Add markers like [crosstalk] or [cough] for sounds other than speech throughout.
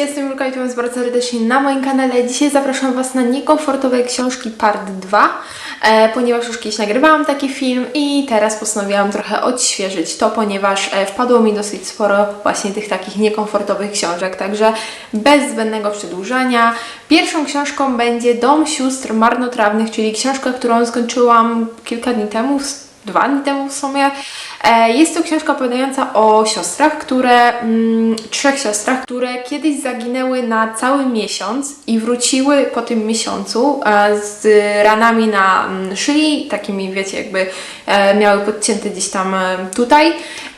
jestem Julka i witam bardzo serdecznie na moim kanale. Dzisiaj zapraszam Was na niekomfortowe książki part 2, e, ponieważ już kiedyś nagrywałam taki film i teraz postanowiłam trochę odświeżyć to, ponieważ e, wpadło mi dosyć sporo właśnie tych takich niekomfortowych książek, także bez zbędnego przedłużania. Pierwszą książką będzie Dom sióstr marnotrawnych, czyli książka, którą skończyłam kilka dni temu, dwa dni temu w sumie. E, Jest to książka opowiadająca o siostrach, które, mm, trzech siostrach, które kiedyś zaginęły na cały miesiąc i wróciły po tym miesiącu e, z ranami na mm, szyi, takimi wiecie, jakby e, miały podcięte gdzieś tam tutaj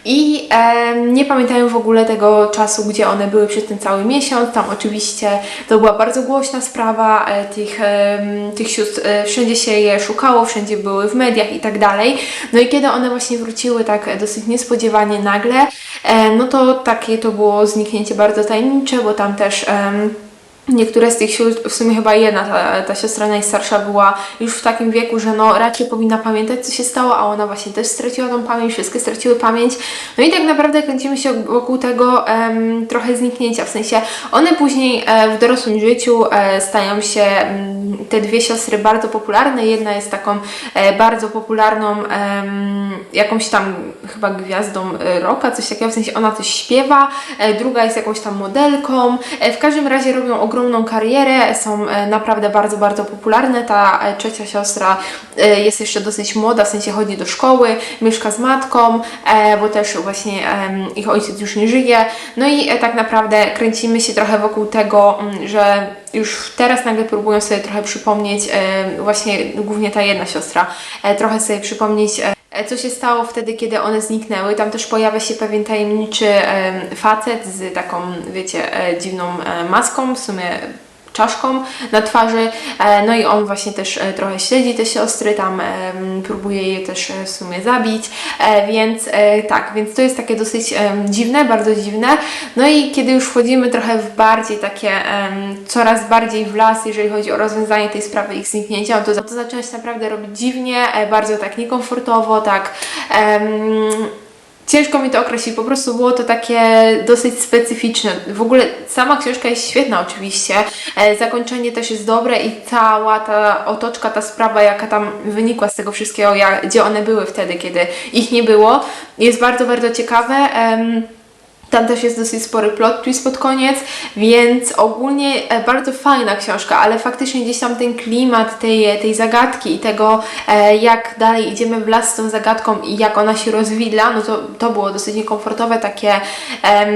i e, nie pamiętają w ogóle tego czasu, gdzie one były przez ten cały miesiąc. Tam oczywiście to była bardzo głośna sprawa e, tych, e, tych sióstr, e, wszędzie się je szukało, wszędzie były w mediach i tak dalej. No i kiedy one właśnie wróciły tak e, dosyć niespodziewanie nagle, e, no to takie to było zniknięcie bardzo tajemnicze, bo tam też... Niektóre z tych sióstr, w sumie chyba jedna, ta, ta siostra najstarsza była już w takim wieku, że no raczej powinna pamiętać, co się stało, a ona właśnie też straciła tą pamięć, wszystkie straciły pamięć. No i tak naprawdę kręcimy się wokół tego trochę zniknięcia, w sensie one później e, w dorosłym życiu e, stają się mm, te dwie siostry bardzo popularne. Jedna jest taką e, bardzo popularną jakąś tam chyba gwiazdą e, rocka, coś takiego, w sensie ona coś śpiewa, e, druga jest jakąś tam modelką. W każdym razie robią ogromną karierę, są naprawdę bardzo, bardzo popularne. Ta trzecia siostra jest jeszcze dosyć młoda, w sensie chodzi do szkoły, mieszka z matką, bo też właśnie ich ojciec już nie żyje. No i tak naprawdę kręcimy się trochę wokół tego, mm, że już teraz nagle próbują sobie trochę przypomnieć, e, właśnie głównie ta jedna siostra, e, trochę sobie przypomnieć e, Co się stało wtedy, kiedy one zniknęły? Tam też pojawia się pewien tajemniczy em, facet z taką, wiecie, dziwną maską, w sumie czaszką na twarzy. E, No i on właśnie też e, trochę śledzi te siostry, tam em, próbuje je też e, w sumie zabić, E, więc e, tak, więc to jest takie dosyć dziwne, bardzo dziwne. No i kiedy już wchodzimy trochę w bardziej takie, coraz bardziej w las, jeżeli chodzi o rozwiązanie tej sprawy ich zniknięcia, to, to zaczyna się naprawdę robić dziwnie, e, bardzo tak niekomfortowo, tak Ciężko mi to określić, po prostu było to takie dosyć specyficzne. W ogóle sama książka jest świetna oczywiście, e, zakończenie też jest dobre i cała ta otoczka, ta sprawa, jaka tam wynikła z tego wszystkiego, gdzie one były wtedy, kiedy ich nie było, jest bardzo, bardzo ciekawe. Tam też jest dosyć spory plot twist pod koniec, więc ogólnie e, bardzo fajna książka, ale faktycznie gdzieś tam ten klimat tej, tej zagadki i tego, e, jak dalej idziemy w las z tą zagadką i jak ona się rozwidla, no to, to było dosyć niekomfortowe, takie em,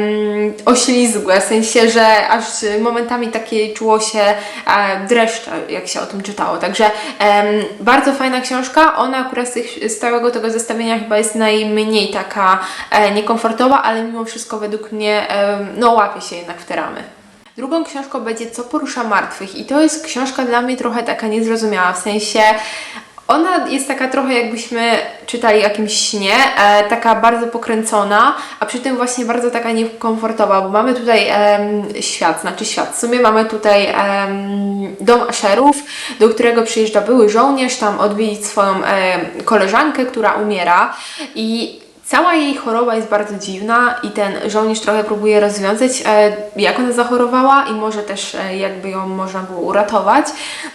oślizgłe, w sensie, że aż momentami takie czuło się e, dreszcze, jak się o tym czytało. Także em, bardzo fajna książka, ona akurat z, tych, z całego tego zestawienia chyba jest najmniej taka e, niekomfortowa, ale mimo wszystko według mnie no łapie się jednak w te ramy. Drugą książką będzie Co porusza martwych i to jest książka dla mnie trochę taka niezrozumiała, w sensie ona jest taka trochę jakbyśmy czytali o jakimś śnie, e, taka bardzo pokręcona, a przy tym właśnie bardzo taka niekomfortowa, bo mamy tutaj em, świat, znaczy świat. W sumie mamy tutaj em, dom Asherów, do którego przyjeżdża były żołnierz, tam odwiedzić swoją em, koleżankę, która umiera i Cała jej choroba jest bardzo dziwna i ten żołnierz trochę próbuje rozwiązać, e, jak ona zachorowała i może też e, jakby ją można było uratować.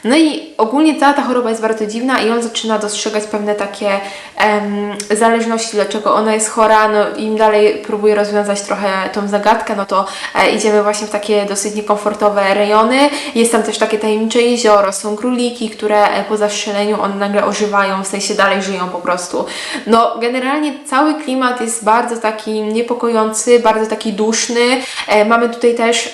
No i ogólnie cała ta choroba jest bardzo dziwna i on zaczyna dostrzegać pewne takie em, zależności, dlaczego ona jest chora. No im dalej próbuje rozwiązać trochę tą zagadkę, no to e, idziemy właśnie w takie dosyć niekomfortowe rejony. Jest tam też takie tajemnicze jezioro, są króliki, które e, po zastrzeleniu one nagle ożywają, w sensie dalej żyją po prostu. No generalnie cały klimat jest bardzo taki niepokojący, bardzo taki duszny. E, mamy tutaj też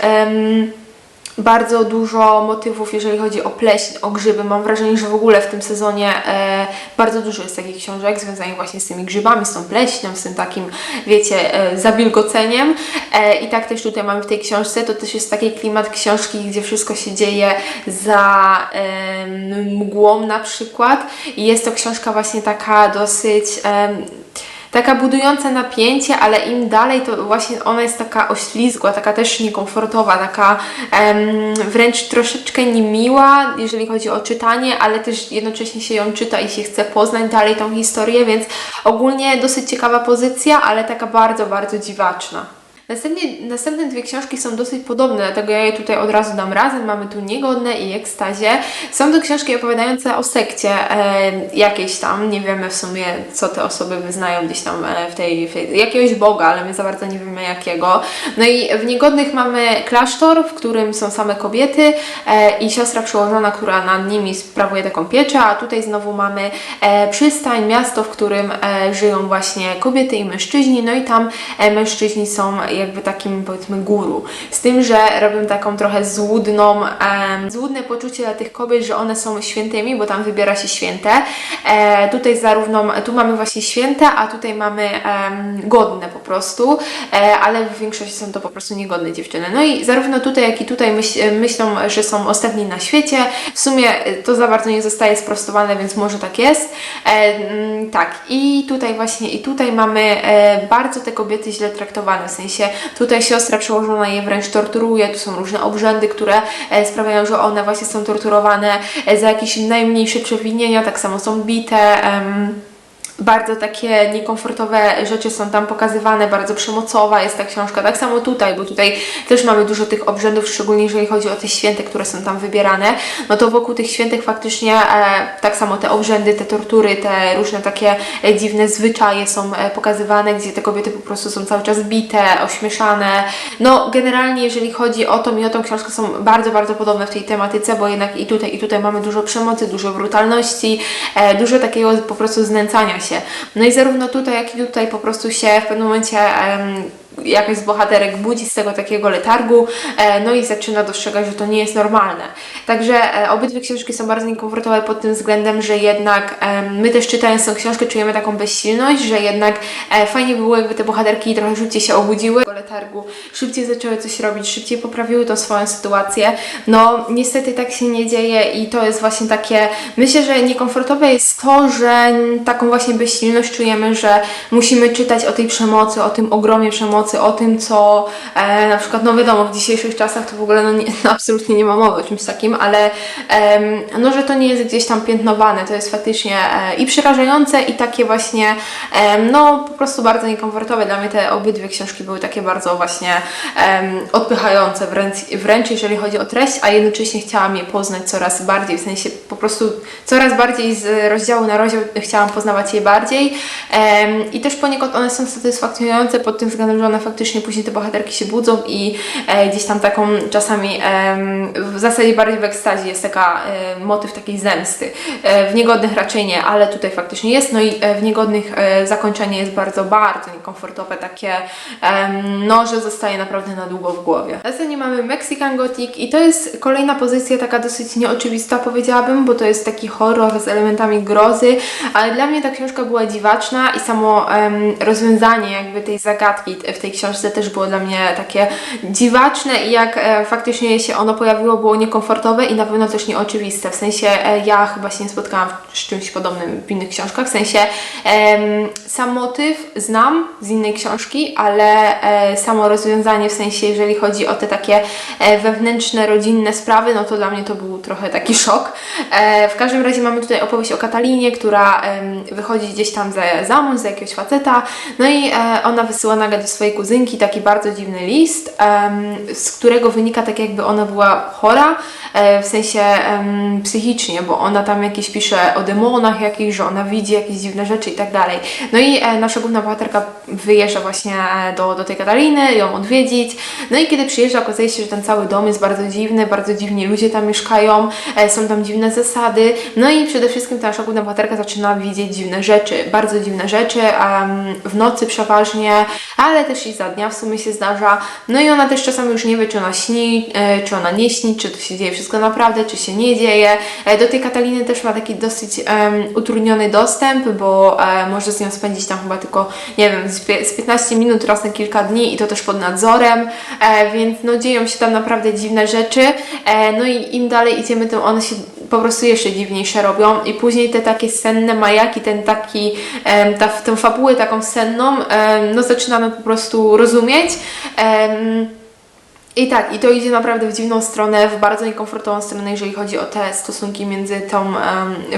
bardzo dużo motywów, jeżeli chodzi o pleśń, o grzyby. Mam wrażenie, że w ogóle w tym sezonie e, bardzo dużo jest takich książek związanych właśnie z tymi grzybami, z tą pleśnią, z tym takim, wiecie, e, zawilgoceniem. E, I tak też tutaj mamy w tej książce. To też jest taki klimat książki, gdzie wszystko się dzieje za em, mgłą na przykład. I jest to książka właśnie taka dosyć... em, taka budująca napięcie, ale im dalej, to właśnie ona jest taka oślizgła, taka też niekomfortowa, taka em, wręcz troszeczkę niemiła, jeżeli chodzi o czytanie, ale też jednocześnie się ją czyta i się chce poznać dalej tą historię, więc ogólnie dosyć ciekawa pozycja, ale taka bardzo, bardzo dziwaczna. Następnie, następne dwie książki są dosyć podobne, dlatego ja je tutaj od razu dam razem. Mamy tu Niegodne i Ekstazie. Są to książki opowiadające o sekcie e, jakiejś tam, nie wiemy w sumie co te osoby wyznają gdzieś tam e, w, tej, w tej, jakiegoś Boga, ale my za bardzo nie wiemy jakiego. No i w Niegodnych mamy klasztor, w którym są same kobiety e, i siostra przełożona, która nad nimi sprawuje taką pieczę, a tutaj znowu mamy e, przystań, miasto, w którym e, żyją właśnie kobiety i mężczyźni, no i tam e, mężczyźni są jakby takim powiedzmy guru. Z tym, że robią taką trochę złudną, em, złudne poczucie dla tych kobiet, że one są świętymi, bo tam wybiera się święte. E, tutaj zarówno, tu mamy właśnie święte, a tutaj mamy em, godne po prostu, e, ale w większości są to po prostu niegodne dziewczyny. No i zarówno tutaj, jak i tutaj myśl, myślą, że są ostatni na świecie. W sumie e, to za bardzo nie zostaje sprostowane, więc może tak jest. E, mm, tak, i tutaj właśnie, i tutaj mamy e, bardzo te kobiety źle traktowane, w sensie tutaj siostra przełożona je wręcz torturuje, tu są różne obrzędy, które e, sprawiają, że one właśnie są torturowane e, za jakieś najmniejsze przewinienia, tak samo są bite. em, bardzo takie niekomfortowe rzeczy są tam pokazywane, bardzo przemocowa jest ta książka. Tak samo tutaj, bo tutaj też mamy dużo tych obrzędów, szczególnie jeżeli chodzi o te święte, które są tam wybierane. No to wokół tych świętych faktycznie e, tak samo te obrzędy, te tortury, te różne takie e, dziwne zwyczaje są e, pokazywane, gdzie te kobiety po prostu są cały czas bite, ośmieszane. No generalnie jeżeli chodzi o to i o tą książkę są bardzo, bardzo podobne w tej tematyce, bo jednak i tutaj, i tutaj mamy dużo przemocy, dużo brutalności, e, dużo takiego po prostu znęcania się. No i zarówno tutaj, jak i tutaj po prostu się w pewnym momencie jakaś z bohaterek budzi z tego takiego letargu, e, no i zaczyna dostrzegać, że to nie jest normalne. Także e, obydwie książki są bardzo niekomfortowe pod tym względem, że jednak em, my też czytając tę książkę czujemy taką bezsilność, że jednak e, fajnie by było, jakby te bohaterki trochę szybciej się obudziły tego letargu, szybciej zaczęły coś robić, szybciej poprawiły tą swoją sytuację. No niestety tak się nie dzieje i to jest właśnie takie, myślę, że niekomfortowe jest to, że taką właśnie bezsilność czujemy, że musimy czytać o tej przemocy, o tym ogromie przemocy, o tym, co e, na przykład, no wiadomo, w dzisiejszych czasach to w ogóle no, nie, [laughs] no, absolutnie nie ma mowy o czymś takim, ale em, no, że to nie jest gdzieś tam piętnowane, to jest faktycznie e, i przerażające i takie właśnie, em, no po prostu bardzo niekomfortowe. Dla mnie te obydwie książki były takie bardzo właśnie em, odpychające wręcz, wręcz jeżeli chodzi o treść, a jednocześnie chciałam je poznać coraz bardziej, w sensie po prostu coraz bardziej z rozdziału na rozdział chciałam poznawać je bardziej em, i też poniekąd one są satysfakcjonujące pod tym względem, że one faktycznie później te bohaterki się budzą i e, gdzieś tam taką czasami em, w zasadzie bardziej w ekstazie jest taka e, motyw takiej zemsty. E, w niegodnych raczej nie, ale tutaj faktycznie jest. No i e, w niegodnych e, zakończenie jest bardzo, bardzo niekomfortowe, takie em, no, że zostaje naprawdę na długo w głowie. Następnie mamy Mexican Gothic i to jest kolejna pozycja taka dosyć nieoczywista powiedziałabym, bo to jest taki horror z elementami grozy, ale dla mnie ta książka była dziwaczna i samo rozwiązanie jakby tej zagadki w tej książce też było dla mnie takie dziwaczne i jak e, faktycznie się ono pojawiło, było niekomfortowe i na pewno też nieoczywiste. W sensie e, ja chyba się nie spotkałam z czymś podobnym w innych książkach. W sensie sam motyw znam z innej książki, ale e, samo rozwiązanie, w sensie jeżeli chodzi o te takie wewnętrzne, rodzinne sprawy, no to dla mnie to był trochę taki szok. W każdym razie mamy tutaj opowieść o Katalinie, która wychodzi gdzieś tam za, za mąż, za jakiegoś faceta, no i ona wysyła nagle do swojej kuzynki taki bardzo dziwny list, z którego wynika tak jakby ona była chora, e, w sensie psychicznie, bo ona tam jakieś pisze o demonach jakichś, że ona widzi jakieś dziwne rzeczy i tak dalej. No i e, nasza główna bohaterka wyjeżdża właśnie e, do, do tej Katariny, ją odwiedzić. No i kiedy przyjeżdża, okazuje się, że ten cały dom jest bardzo dziwny, bardzo dziwni ludzie tam mieszkają, są tam dziwne zasady. No i przede wszystkim ta nasza główna bohaterka zaczyna widzieć dziwne rzeczy, bardzo dziwne rzeczy, w nocy przeważnie, ale też i za dnia w sumie się zdarza. No i ona też czasami już nie wie, czy ona śni, e, czy ona nie śni, czy to się dzieje wszystko naprawdę, czy się nie dzieje. E, do tej Kataliny też ma taki dosyć em, utrudniony dostęp, bo e, może z nią spędzić tam chyba tylko, nie wiem, z 15 minut raz na kilka dni i to też pod nadzorem, e, więc no dzieją się tam naprawdę dziwne rzeczy. E, no i im dalej idziemy, tym one się po prostu jeszcze dziwniejsze robią i później te takie senne majaki, ten taki, ta, tę fabułę taką senną, no zaczynamy po prostu rozumieć. I tak, i to idzie naprawdę w dziwną stronę, w bardzo niekomfortową stronę, jeżeli chodzi o te stosunki między tą,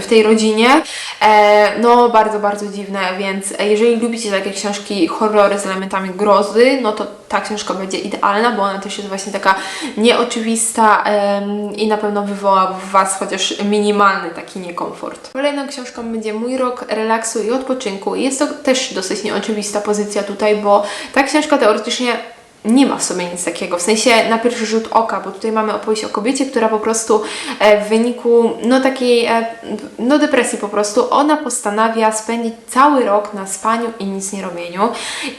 w tej rodzinie. E, no, bardzo, bardzo dziwne, więc jeżeli lubicie takie książki, horrory z elementami grozy, no to ta książka będzie idealna, bo ona też jest właśnie taka nieoczywista i na pewno wywoła w Was chociaż minimalny taki niekomfort. Kolejną książką będzie Mój rok relaksu i odpoczynku. Jest to też dosyć nieoczywista pozycja tutaj, bo ta książka teoretycznie nie ma w sobie nic takiego, w sensie na pierwszy rzut oka, bo tutaj mamy opowieść o kobiecie, która po prostu e, w wyniku no takiej e, no depresji po prostu, ona postanawia spędzić cały rok na spaniu i nic nie robieniu.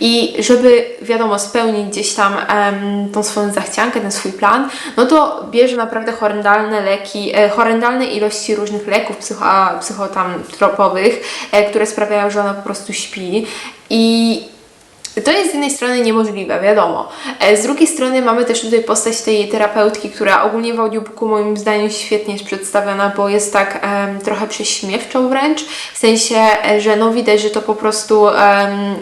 I żeby wiadomo spełnić gdzieś tam em, tą swoją zachciankę, ten swój plan, no to bierze naprawdę horrendalne leki, e, horrendalne ilości różnych leków psycho, psycho tam tropowych, e, które sprawiają, że ona po prostu śpi. I to jest z jednej strony niemożliwe, wiadomo. E, Z drugiej strony mamy też tutaj postać tej terapeutki, która ogólnie w audiobooku moim zdaniem świetnie jest przedstawiona, bo jest tak em, trochę prześmiewczą wręcz, w sensie, e, że no widać, że to po prostu em,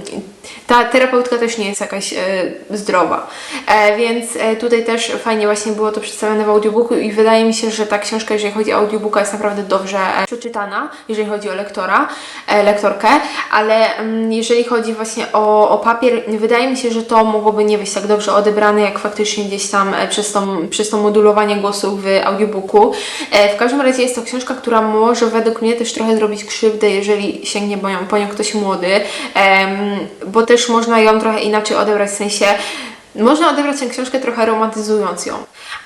ta terapeutka też nie jest jakaś e, zdrowa. E, więc e, tutaj też fajnie właśnie było to przedstawione w audiobooku i wydaje mi się, że ta książka, jeżeli chodzi o audiobooka, jest naprawdę dobrze e, przeczytana, jeżeli chodzi o lektora, e, lektorkę, ale mm, jeżeli chodzi właśnie o, o papier, wydaje mi się, że to mogłoby nie być tak dobrze odebrane, jak faktycznie gdzieś tam e, przez, tą, przez to modulowanie głosu w audiobooku. E, w każdym razie jest to książka, która może według mnie też trochę zrobić krzywdę, jeżeli sięgnie po nią, po nią ktoś młody, em, bo też można ją trochę inaczej odebrać, w sensie można odebrać tę książkę trochę romantyzując ją,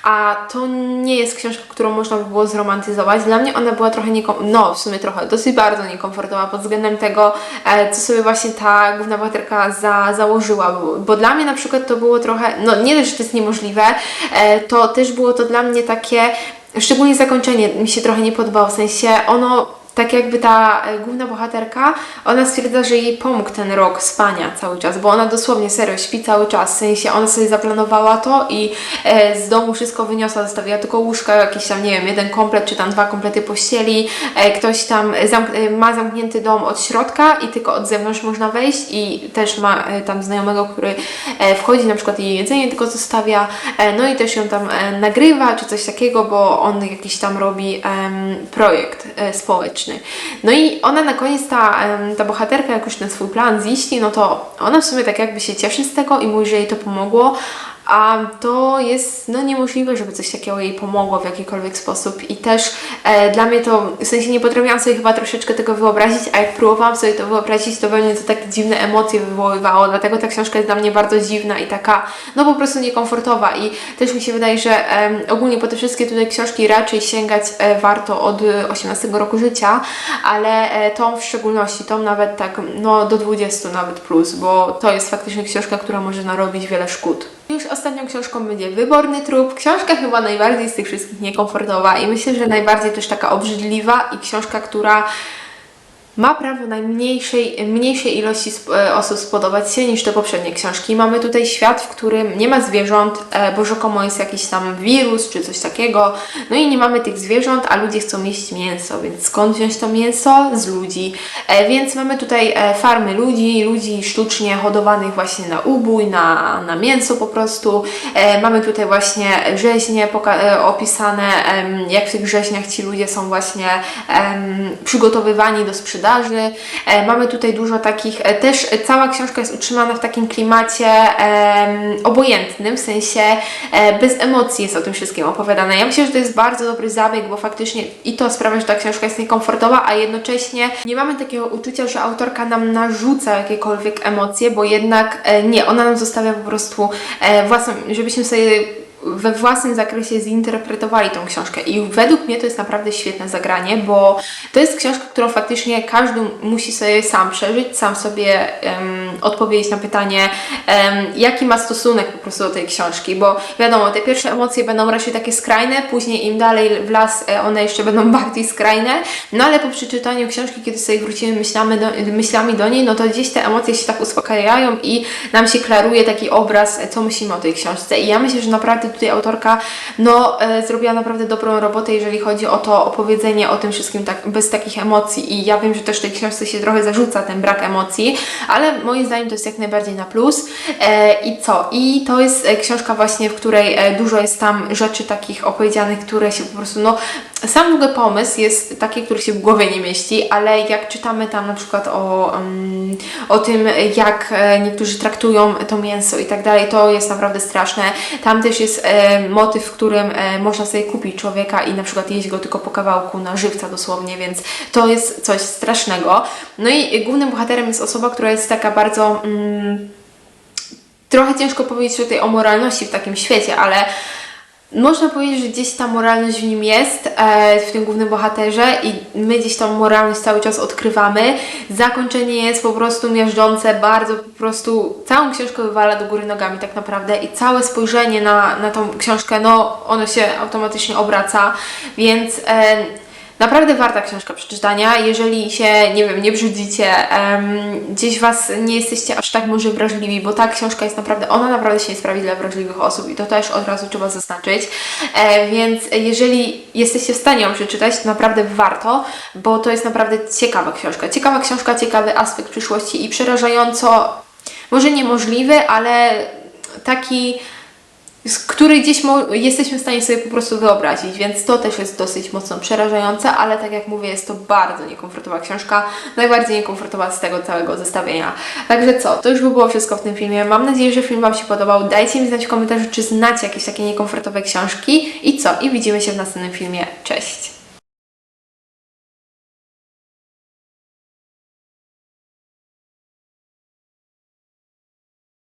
a to nie jest książka, którą można by było zromantyzować. Dla mnie ona była trochę niekom- no w sumie trochę, dosyć bardzo niekomfortowa pod względem tego, e, co sobie właśnie ta główna bohaterka za, założyła, bo, bo dla mnie na przykład to było trochę, no nie dość, że to jest niemożliwe, e, to też było to dla mnie takie, szczególnie zakończenie mi się trochę nie podobało, w sensie ono tak jakby ta e, główna bohaterka, ona stwierdza, że jej pomógł ten rok spania cały czas, bo ona dosłownie serio śpi cały czas, w sensie ona sobie zaplanowała to i e, z domu wszystko wyniosła, zostawiła tylko łóżka, jakiś tam, nie wiem, jeden komplet czy tam dwa komplety pościeli, e, ktoś tam zamk- e, ma zamknięty dom od środka i tylko od zewnątrz można wejść i też ma e, tam znajomego, który e, wchodzi, na przykład jej jedzenie tylko zostawia, e, no i też ją tam e, nagrywa czy coś takiego, bo on jakiś tam robi em, projekt e, społeczny. No i ona na koniec, ta, ta bohaterka, jak już ten swój plan ziści, no to ona w sumie tak jakby się cieszy z tego i mówi, że jej to pomogło, a to jest no niemożliwe, żeby coś takiego jej pomogło w jakikolwiek sposób. I też e, dla mnie to, w sensie nie potrafiłam sobie chyba troszeczkę tego wyobrazić, a jak próbowałam sobie to wyobrazić, to we mnie to takie dziwne emocje wywoływało, dlatego ta książka jest dla mnie bardzo dziwna i taka, no po prostu niekomfortowa. I też mi się wydaje, że em, ogólnie po te wszystkie tutaj książki raczej sięgać e, warto od e, 18 roku życia, ale e, tą w szczególności, tą nawet tak, no do 20 nawet plus, bo to jest faktycznie książka, która może narobić wiele szkód. Już ostatnią książką będzie Wyborny Trup. Książka chyba najbardziej z tych wszystkich niekomfortowa i myślę, że najbardziej też taka obrzydliwa i książka, która ma prawo najmniejszej mniejszej ilości e, osób spodobać się niż te poprzednie książki. Mamy tutaj świat, w którym nie ma zwierząt, e, bo rzekomo jest jakiś tam wirus czy coś takiego. No i nie mamy tych zwierząt, a ludzie chcą jeść mięso, więc skąd wziąć to mięso? Z ludzi. E, więc mamy tutaj farmy ludzi, ludzi sztucznie hodowanych właśnie na ubój, na, na mięso po prostu. Mamy tutaj właśnie rzeźnie opisane, jak w tych rzeźniach ci ludzie są właśnie przygotowywani do sprzedaży. E, mamy tutaj dużo takich, e, też cała książka jest utrzymana w takim klimacie obojętnym, w sensie e, bez emocji jest o tym wszystkim opowiadane. Ja myślę, że to jest bardzo dobry zabieg, bo faktycznie i to sprawia, że ta książka jest niekomfortowa, a jednocześnie nie mamy takiego uczucia, że autorka nam narzuca jakiekolwiek emocje, bo jednak nie, ona nam zostawia po prostu własną, żebyśmy sobie we własnym zakresie zinterpretowali tą książkę. I według mnie to jest naprawdę świetne zagranie, bo to jest książka, którą faktycznie każdy musi sobie sam przeżyć, sam sobie em, odpowiedzieć na pytanie, em, jaki ma stosunek po prostu do tej książki, bo wiadomo, te pierwsze emocje będą raczej takie skrajne, później im dalej w las e, one jeszcze będą [laughs] bardziej skrajne, no ale po przeczytaniu książki, kiedy sobie wrócimy myślami do, myślami do niej, no to gdzieś te emocje się tak uspokajają i nam się klaruje taki obraz, e, co myślimy o tej książce. I ja myślę, że naprawdę naprawdę autorka no, e, zrobiła naprawdę dobrą robotę, jeżeli chodzi o to opowiedzenie o tym wszystkim tak, bez takich emocji i ja wiem, że też tej książce się trochę zarzuca ten brak emocji, ale moim zdaniem to jest jak najbardziej na plus. E, I co? I to jest e, książka właśnie, w której dużo jest tam rzeczy takich opowiedzianych, które się po prostu, no, sam w ogóle pomysł jest taki, który się w głowie nie mieści, ale jak czytamy tam na przykład o, mm, o tym, jak e, niektórzy traktują to mięso i tak dalej, to jest naprawdę straszne. Tam też jest e, motyw, w którym e, można sobie kupić człowieka i na przykład jeść go tylko po kawałku na żywca dosłownie, więc to jest coś strasznego. No i głównym bohaterem jest osoba, która jest taka bardzo... Mm, trochę ciężko powiedzieć tutaj o moralności w takim świecie, ale można powiedzieć, że gdzieś ta moralność w nim jest, e, w tym głównym bohaterze i my gdzieś tą moralność cały czas odkrywamy. Zakończenie jest po prostu miażdżące, bardzo po prostu całą książkę wywala do góry nogami tak naprawdę i całe spojrzenie na, na tą książkę, no ono się automatycznie obraca, więc... Naprawdę warta książka przeczytania, jeżeli się, nie wiem, nie brzydzicie, em, gdzieś Was nie jesteście aż tak może wrażliwi, bo ta książka jest naprawdę, ona naprawdę się nie sprawi dla wrażliwych osób i to też od razu trzeba zaznaczyć, e, więc jeżeli jesteście w stanie ją przeczytać, to naprawdę warto, bo to jest naprawdę ciekawa książka. Ciekawa książka, ciekawy aspekt przyszłości i przerażająco, może niemożliwy, ale taki z który gdzieś jesteśmy w stanie sobie po prostu wyobrazić, więc to też jest dosyć mocno przerażające, ale tak jak mówię, jest to bardzo niekomfortowa książka, najbardziej niekomfortowa z tego całego zestawienia. Także co, to już by było wszystko w tym filmie. Mam nadzieję, że film Wam się podobał. Dajcie mi znać w komentarzu, czy znacie jakieś takie niekomfortowe książki i co, i widzimy się w następnym filmie. Cześć!